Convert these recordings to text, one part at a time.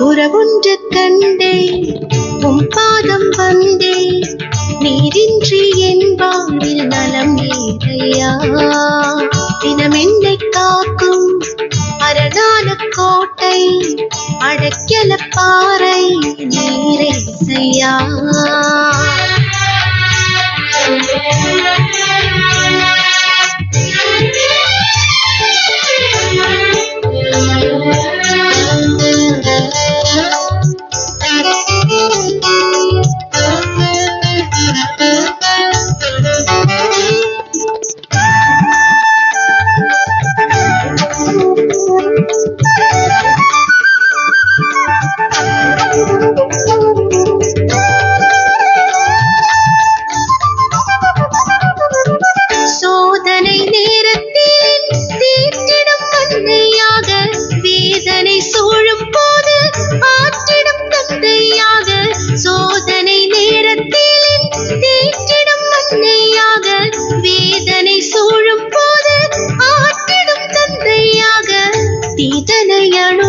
உறவொன்று கண்டே உன் பாதம் வந்தே நீரின்றி என் வாழ்வில் நலம் ஏதையா தினம் என்னை காக்கும் அரணான கோட்டை அடக்கல பாறை நீரேசையா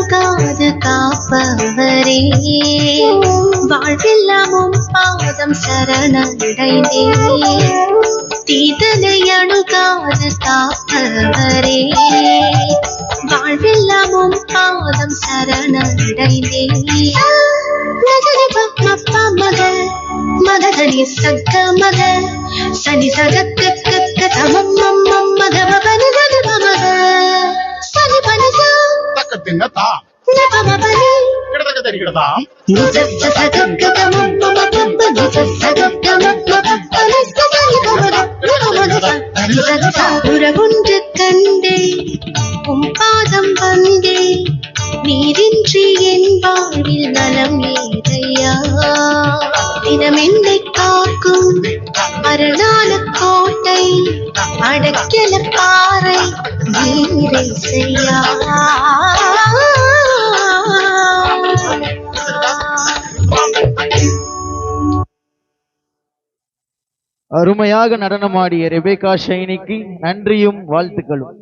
காது காப்பவரே வாழ்வெல்லாமும் பாதம் சரணடைந்தே. தீதனை அணுகாது காப்பவரே வாழ்வெல்லாமும் பாதம் சரணடைந்தே. மகரி பப்பா மகதனி சக்க மக சனி சகக்க தமம் நஸ்ஸ சனி பமக உறவுன்று கண்டே உம் பாதம் வந்தே நீரின்றி என் வாழ்வில் நலம் ஏதையா தினமென்னை காக்கும் அரணான கோட்டை அடக்கல பாறை நீரை செய்யா அருமையாக நடனமாடிய ரெபேகா ஷைனிக்கு நன்றியும் வாழ்த்துக்களும்.